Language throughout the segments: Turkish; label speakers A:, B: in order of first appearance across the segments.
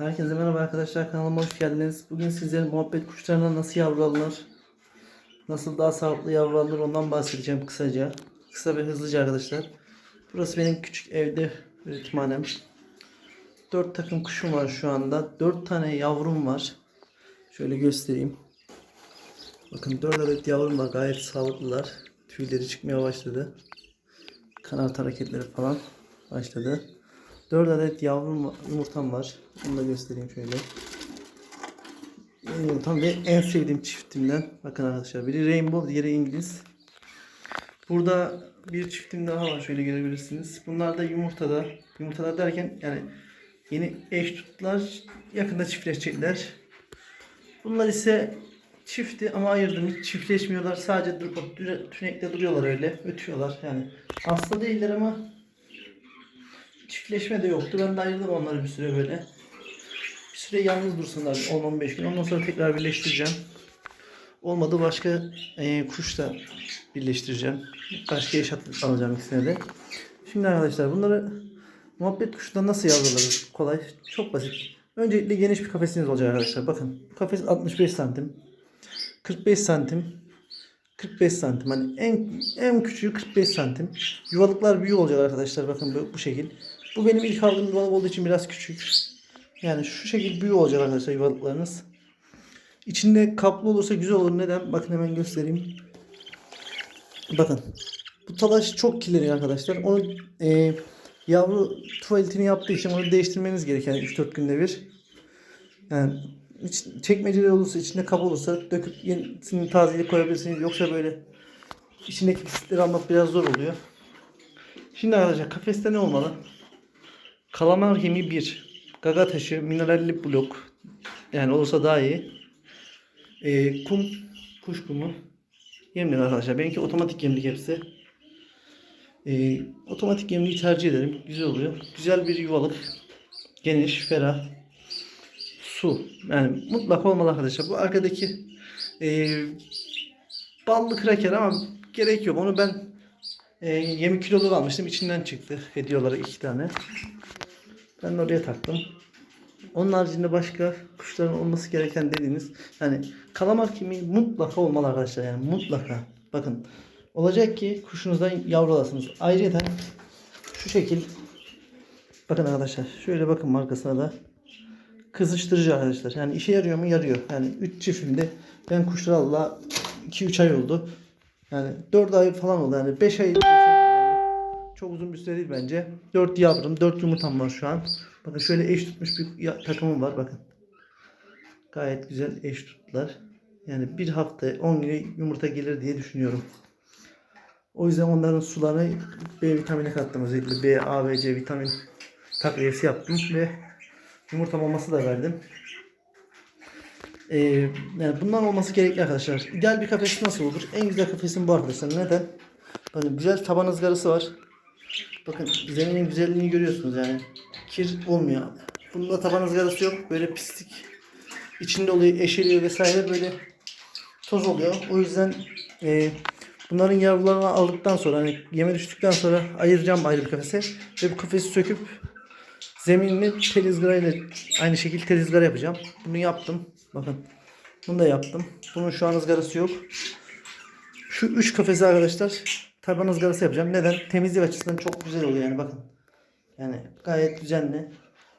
A: Herkese merhaba arkadaşlar kanalıma hoş geldiniz. Bugün sizlere muhabbet kuşlarına nasıl yavru alınır, nasıl daha sağlıklı yavru alınır ondan bahsedeceğim kısaca. Kısa ve hızlıca arkadaşlar. Burası benim küçük evde üretimhanem. 4 takım kuşum var şu anda. 4 tane yavrum var. Şöyle göstereyim. Bakın 4 adet yavrum var gayet sağlıklılar. Tüyleri çıkmaya başladı. Kanat hareketleri falan başladı. 4 adet yavrum yumurtam var. Onu da göstereyim şöyle. Yumurtam ve en sevdiğim çiftimden. Bakın arkadaşlar biri Rainbow diğeri İngiliz. Burada bir çiftim daha var şöyle görebilirsiniz. Bunlar da yumurtada. Yumurtada derken yani yeni eş tuttular. Yakında çiftleşecekler. Bunlar ise çifti ama ayırdım. Hiç çiftleşmiyorlar. Sadece durup tünekte duruyorlar öyle. Ötüyorlar yani. Hasta değiller ama çiftleşme de yoktu. Ben de ayırdım onları bir süre böyle. Bir süre yalnız dursunlar 10-15 gün. Ondan sonra tekrar birleştireceğim. Olmadı başka e, kuşla birleştireceğim. Başka eş alacağım ikisine de. Şimdi arkadaşlar bunları muhabbet kuşundan nasıl yavrularız? Kolay. Çok basit. Öncelikle geniş bir kafesiniz olacak arkadaşlar. Bakın kafes 65 santim. 45 santim. 45 santim. Hani en en küçüğü 45 santim. Yuvalıklar büyük olacak arkadaşlar. Bakın bu, bu şekil. Bu benim ilk aldığım yuvalık olduğu için biraz küçük. Yani şu şekil büyük olacak arkadaşlar yuvalıklarınız. İçinde kaplı olursa güzel olur. Neden? Bakın hemen göstereyim. Bakın. Bu talaş çok kirleniyor arkadaşlar. Onu e, yavru tuvaletini yaptığı için onu değiştirmeniz gerekiyor. Yani 3-4 günde bir. Yani iç, çekmeceleri olursa, içinde kap olursa döküp yenisini tazeleyip koyabilirsiniz. Yoksa böyle içindeki pislikleri almak biraz zor oluyor. Şimdi arkadaşlar kafeste ne olmalı? Kalamar yemi 1. Gaga taşı, mineralli blok. Yani olursa daha iyi. Ee, kum, kuş kumu. Yemlik arkadaşlar. Benimki otomatik yemlik hepsi. Ee, otomatik yemliği tercih ederim. Güzel oluyor. Güzel bir yuvalık. Geniş, ferah. Su. Yani mutlaka olmalı arkadaşlar. Bu arkadaki ee, ballı kraker ama gerek yok. Onu ben e, yemi kilolu almıştım. İçinden çıktı. Hediye olarak iki tane. Ben oraya taktım. Onun haricinde başka kuşların olması gereken dediğiniz yani kalamar kemiği mutlaka olmalı arkadaşlar yani mutlaka. Bakın olacak ki kuşunuzdan yavru alasınız. Ayrıca şu şekil bakın arkadaşlar şöyle bakın markasına da kızıştırıcı arkadaşlar. Yani işe yarıyor mu? Yarıyor. Yani 3 çiftimde ben kuşları Allah 2-3 ay oldu. Yani 4 ay falan oldu. Yani 5 ay çok uzun bir süre değil bence. 4 yavrum, 4 yumurtam var şu an. Bakın şöyle eş tutmuş bir takımım var bakın. Gayet güzel eş tuttular. Yani bir hafta 10 güne yumurta gelir diye düşünüyorum. O yüzden onların sularına B vitamini kattım. Özellikle B, A ve C vitamin takviyesi yaptım ve yumurta maması da verdim. Ee, yani bundan olması gerekli arkadaşlar. İdeal bir kafes nasıl olur? En güzel kafesin bu arkadaşlar. Neden? Bakın güzel taban ızgarası var. Bakın zeminin güzelliğini görüyorsunuz yani. Kir olmuyor. Bunda taban ızgarası yok. Böyle pislik içinde oluyor, eşeliyor vesaire böyle toz oluyor. O yüzden e, bunların yavrularını aldıktan sonra hani yeme düştükten sonra ayıracağım ayrı bir kafese ve bu kafesi söküp zeminini tel ızgarayla aynı şekilde tel ızgara yapacağım. Bunu yaptım. Bakın. Bunu da yaptım. Bunun şu an ızgarası yok. Şu üç kafesi arkadaşlar taban ızgarası yapacağım. Neden? Temizlik açısından çok güzel oluyor yani bakın. Yani gayet düzenli.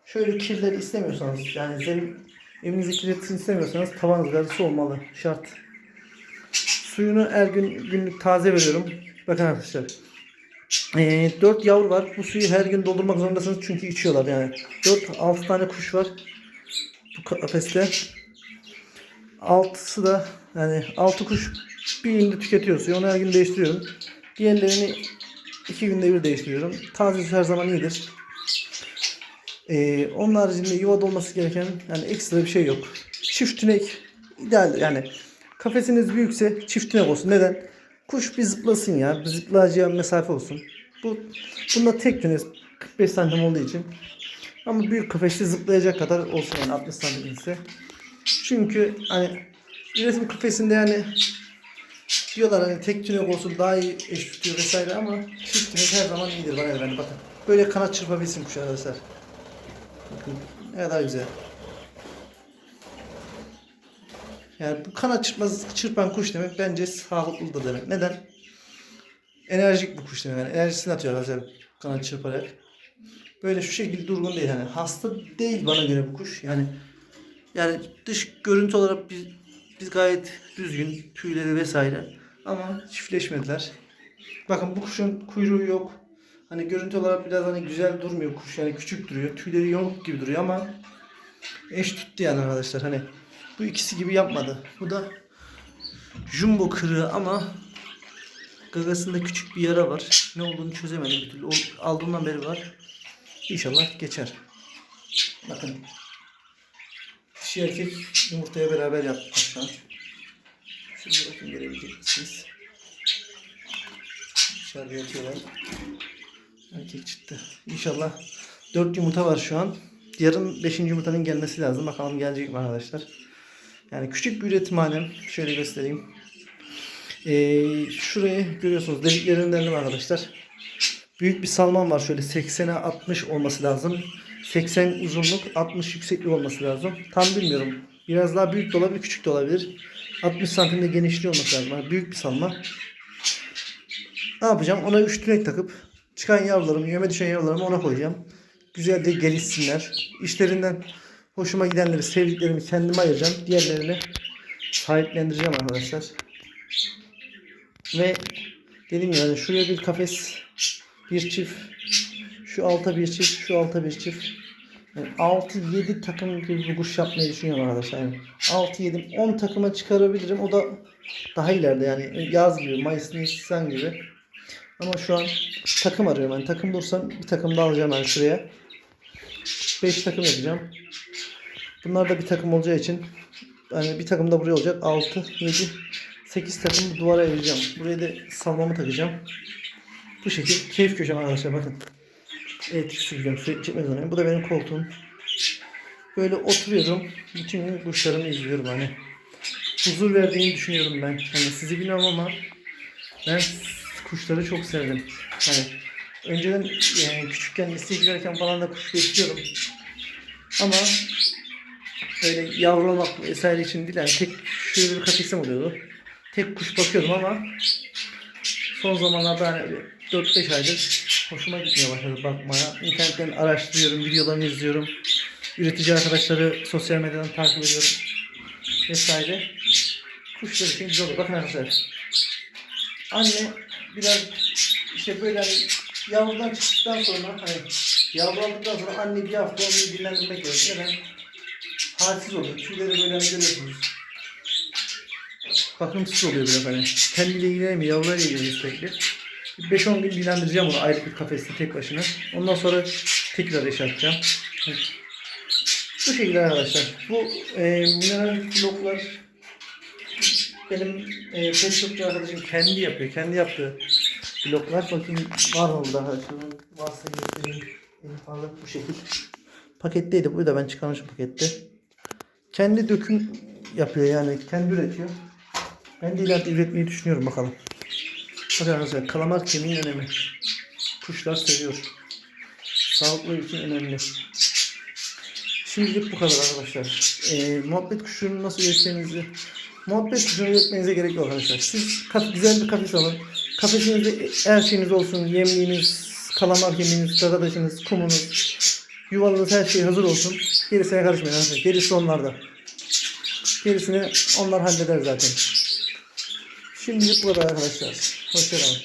A: Şöyle kirleri istemiyorsanız yani zemin evinizi kirletsin istemiyorsanız tavan ızgarası olmalı. Şart. Suyunu her gün günlük taze veriyorum. Bakın arkadaşlar. Ee, 4 yavru var. Bu suyu her gün doldurmak zorundasınız çünkü içiyorlar yani. 4-6 tane kuş var. Bu kafeste. Altısı da yani 6 kuş bir günde tüketiyor suyu. Onu her gün değiştiriyorum. Diğerlerini iki günde bir değiştiriyorum. Taze su her zaman iyidir. Ee, onun haricinde yuvada olması gereken yani ekstra bir şey yok. Çift tünek ideal yani kafesiniz büyükse çift tünek olsun. Neden? Kuş bir zıplasın ya. Bir zıplayacağı mesafe olsun. Bu bunda tek tünek 45 santim olduğu için. Ama büyük kafeste zıplayacak kadar olsun yani 60 santim ise. Çünkü hani üretim kafesinde yani diyorlar hani tek tünek olsun daha iyi eş tutuyor vesaire ama çift tünek her zaman iyidir bana efendim hani bakın. Böyle kanat çırpabilsin kuş arkadaşlar. Bakın ne kadar güzel. Yani bu kanat çırpmaz, çırpan kuş demek bence sağlıklıdır demek. Neden? Enerjik bir kuş demek. Yani enerjisini atıyor arkadaşlar kanat çırparak. Böyle şu şekilde durgun değil. Yani hasta değil bana göre bu kuş. Yani yani dış görüntü olarak biz, biz gayet düzgün tüyleri vesaire. Ama çiftleşmediler. Bakın bu kuşun kuyruğu yok. Hani görüntü olarak biraz hani güzel durmuyor kuş. Yani küçük duruyor. Tüyleri yamuk gibi duruyor ama eş tuttu yani arkadaşlar. Hani bu ikisi gibi yapmadı. Bu da jumbo kırığı ama gagasında küçük bir yara var. Ne olduğunu çözemedim bir türlü. Aldığımdan beri var. İnşallah geçer. Bakın. Dişi erkek yumurtaya beraber yaptık şu. Şurada bakın görebilecek misiniz? Dışarıda yatıyorlar. Erkek çıktı. İnşallah 4 yumurta var şu an. Yarın 5. yumurtanın gelmesi lazım. Bakalım gelecek mi arkadaşlar. Yani küçük bir üretimhanem. Şöyle göstereyim. Ee, şurayı görüyorsunuz. Deliklerinden değil mi arkadaşlar? Büyük bir salman var. Şöyle 80'e 60 olması lazım. 80 uzunluk, 60 yükseklik olması lazım. Tam bilmiyorum. Biraz daha büyük de olabilir, küçük de olabilir. 60 santimde genişliği olması lazım. Yani büyük bir salma. Ne yapacağım? Ona 3 tünek takıp çıkan yavrularımı, yeme düşen yavrularımı ona koyacağım. Güzel de gelişsinler. İşlerinden hoşuma gidenleri, sevdiklerimi kendime ayıracağım. Diğerlerini sahiplendireceğim arkadaşlar. Ve gibi yani şuraya bir kafes, bir çift, şu alta bir çift, şu alta bir çift. Yani 6-7 takım gibi bir kuş yapmayı düşünüyorum arkadaşlar. Yani 6-7, 10 takıma çıkarabilirim. O da daha ileride yani yaz gibi, Mayıs, Nisan gibi. Ama şu an takım arıyorum. Yani takım bulursam bir takım da alacağım ben şuraya. 5 takım yapacağım. Bunlar da bir takım olacağı için yani bir takım da buraya olacak. 6, 7, 8 takım duvara ayıracağım. Buraya da salmamı takacağım. Bu şekil keyif köşem arkadaşlar bakın. Evet süpürgem sürekli çekmez onu. Bu da benim koltuğum. Böyle oturuyorum. Bütün gün kuşlarımı izliyorum hani. Huzur verdiğini düşünüyorum ben. Hani sizi bilmem ama ben kuşları çok sevdim. Hani önceden yani küçükken listeye girerken falan da kuş besliyordum. Ama böyle yavrulamak vesaire için değil yani tek şöyle bir kafesim oluyordu. Tek kuş bakıyordum ama son zamanlarda hani 4-5 aydır hoşuma gitmeye başladı bakmaya. İnternetten araştırıyorum, videolarını izliyorum. Üretici arkadaşları sosyal medyadan takip ediyorum. Vesaire. Kuşlar için güzel olur. Bakın arkadaşlar. Anne biraz işte böyle hani yavrudan çıktıktan sonra hani yavrulandıktan sonra anne bir hafta onu dinlendirmek gerekiyor. Neden? Halsiz oluyor. Tüyleri böyle hani görüyorsunuz. Bakımsız oluyor biraz hani. Kendiyle ilgilenmiyor, yavrularla ilgileniyor sürekli. 5-10 gün dinlendireceğim onu ayrı bir kafeste tek başına. Ondan sonra tekrar yaşatacağım. Bu şekilde arkadaşlar. Bu e, mineral bloklar benim e, shopçu arkadaşım kendi yapıyor. Kendi yaptığı bloklar. Bakayım var mı? Şunun varsa göstereyim. En fazla bu şekil. Paketteydi. Bu da ben çıkarmışım pakette. Kendi döküm yapıyor yani. Kendi üretiyor. Ben de ileride üretmeyi düşünüyorum bakalım. Bakın arkadaşlar kalamar kemiğin önemi. Kuşlar seviyor. Sağlıklı için önemli. Şimdilik bu kadar arkadaşlar. Ee, muhabbet kuşunu nasıl üreteceğinizi muhabbet kuşunu üretmenize gerek yok arkadaşlar. Siz kaf- güzel bir kafes alın. Kafesinizde her şeyiniz olsun. Yemliğiniz, kalamar kemiğiniz, kakadaşınız, kumunuz, yuvanız her şey hazır olsun. Gerisine karışmayın arkadaşlar. Gerisi onlarda. Gerisini onlar halleder zaten. Şimdilik bu kadar arkadaşlar. Hoşçakalın.